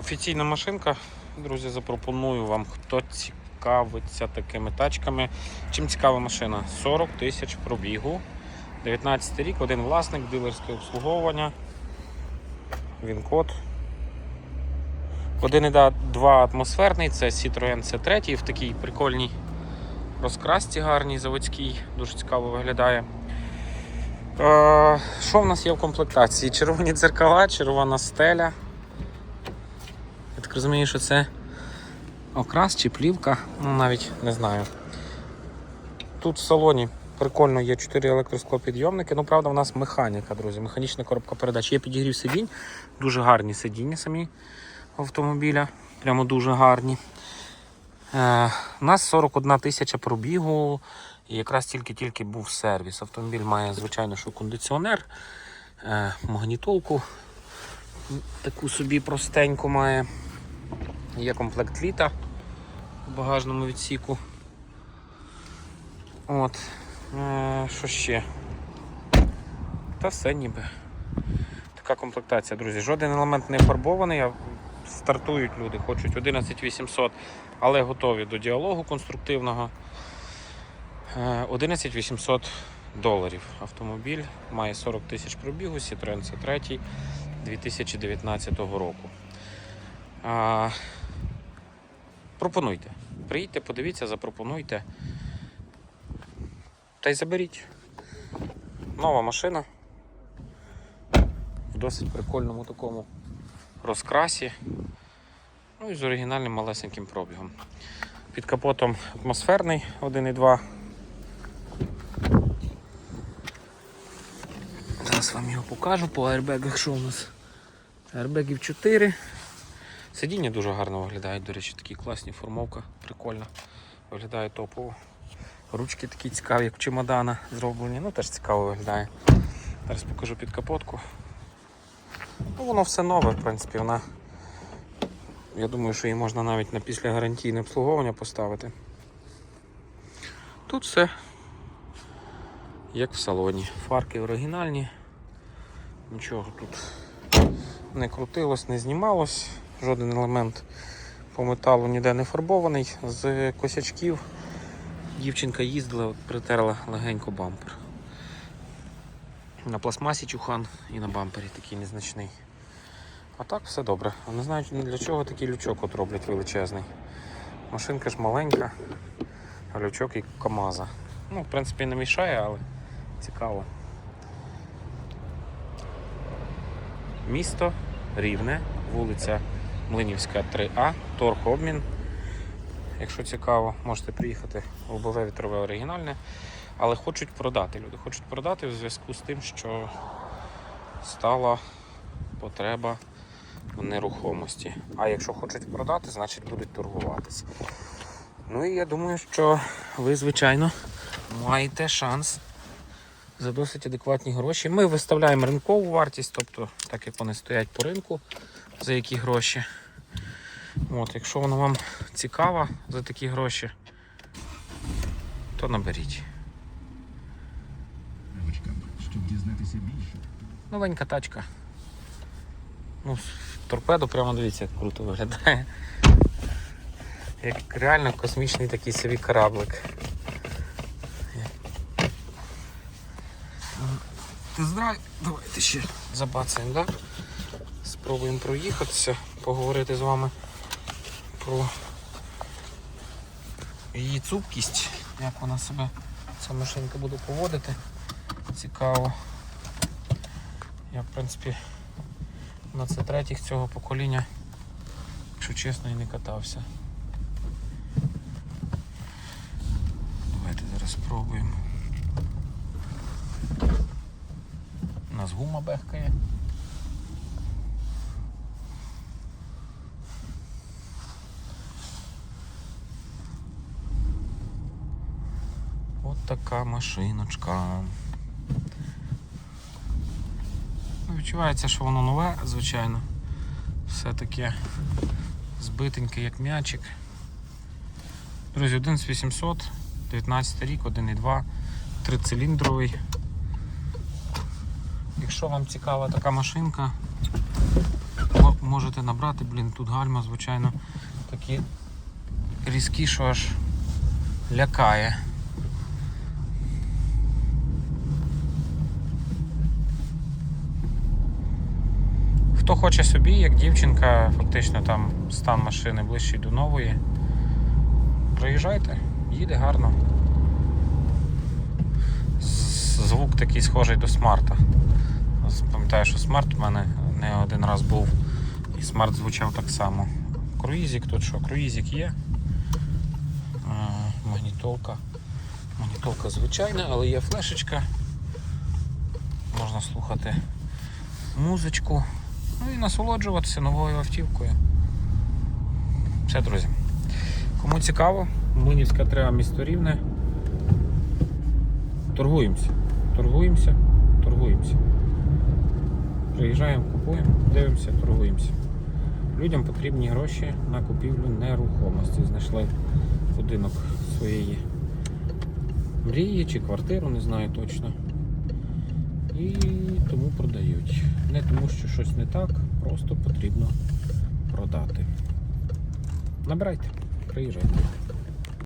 Офіційна машинка. Друзі, запропоную вам, хто цікавиться такими тачками. Чим цікава машина? 40 тисяч пробігу. 19 рік, один власник, дилерське обслуговування. Він код. 1,2 атмосферний, це Citroen C3 в такій прикольній розкрасці гарній, заводській, дуже цікаво виглядає. Е, Що в нас є в комплектації? Червоні дзеркала, червона стеля. Розумію, що це окрас чи плівка, ну навіть не знаю. Тут в салоні прикольно є 4 електросклопідйомники. Ну, правда, у нас механіка, друзі. Механічна коробка передач. Є підігрів сидінь, дуже гарні сидіння самі автомобіля. Прямо дуже гарні. Е, у нас 41 тисяча пробігу. І якраз тільки-тільки був сервіс. Автомобіль має, звичайно, що кондиціонер, е, магнітолку. Таку собі простеньку має. Є комплект літа в багажному відсіку. От. Е, що ще? Та все ніби. Така комплектація, друзі. Жоден елемент не фарбований, стартують люди, хочуть 11800, але готові до діалогу конструктивного. Е, 11800 доларів. Автомобіль має 40 тисяч пробігу, Citroen C3 2019 року. Пропонуйте. Приїдьте, подивіться, запропонуйте. Та й заберіть. Нова машина. В досить прикольному такому розкрасі. Ну і з оригінальним малесеньким пробігом. Під капотом атмосферний 1,2. Зараз вам його покажу по аербегах, що у нас. Аербегів 4. Сидіння дуже гарно виглядають, до речі, такі класні, формовка, прикольна. Виглядає топово. Ручки такі цікаві, як чемодана зроблені, ну теж цікаво виглядає. Зараз покажу під капотку. Ну, воно все нове, в принципі, вона. Я думаю, що її можна навіть на післягарантійне обслуговування поставити. Тут все як в салоні. Фарки оригінальні, нічого тут не крутилось, не знімалось, жоден елемент по металу ніде не фарбований. З косячків дівчинка їздила, притерла легенько бампер. На пластмасі чухан і на бампері такий незначний. А так все добре. Не знаю для чого такий лючок от роблять величезний. Машинка ж маленька, а лючок і КАМАЗа. Ну, в принципі, не мішає, але цікаво. Місто Рівне, вулиця Млинівська 3А, торгобмін. Якщо цікаво, можете приїхати в лобове вітрове оригінальне. Але хочуть продати люди. Хочуть продати в зв'язку з тим, що стала потреба в нерухомості. А якщо хочуть продати, значить будуть торгуватися. Ну і я думаю, що ви, звичайно, маєте шанс за досить адекватні гроші. Ми виставляємо ринкову вартість, тобто так як вони стоять по ринку, за які гроші. От, якщо вона вам цікава за такі гроші, то наберіть. Щоб дізнатися більше. Новенька тачка. Ну, торпедо прямо дивіться, як круто виглядає. Як реально космічний такий собі кораблик. Тест-драйв. Давайте ще забацаємо, да? Спробуємо проїхатися, поговорити з вами про її цупкість, як вона себе ця машинка буде поводити. Цікаво. Я в принципі на це третіх цього покоління, якщо чесно, і не катався. Давайте зараз спробуємо. У нас гума бехкає. От така машиночка. Ну, Відчувається, що воно нове, звичайно. Все таке збитеньке, як м'ячик. Друзі, 11800, 19 рік, 1,2, трициліндровий. Якщо вам цікава така машинка, можете набрати, блін, тут гальма, звичайно, такі різкі, що аж лякає. Хто хоче собі, як дівчинка, фактично там стан машини ближчий до нової. Приїжджайте, їде гарно. Звук такий схожий до смарта. Пам'ятаю, що смарт в мене не один раз був. І смарт звучав так само. Круїзик тут що? Круїзик є. Магнітолка. Магнітолка звичайна, але є флешечка. Можна слухати музичку. Ну і насолоджуватися новою автівкою. Все, друзі. Кому цікаво, Млинівська 3 місто Рівне. Торгуємося. Торгуємося, торгуємося. Приїжджаємо, купуємо, дивимося, торгуємося. Людям потрібні гроші на купівлю нерухомості. Знайшли будинок своєї мрії чи квартиру, не знаю точно. І тому продають. Не тому, що щось не так, просто потрібно продати. Набирайте, приїжджайте.